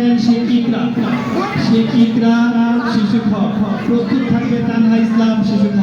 উঠেন শিক্ষিকরা শিক্ষিকরা শিশুখ প্রস্তুত থাকবে তানহা ইসলাম শিশু খ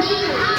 Di alam.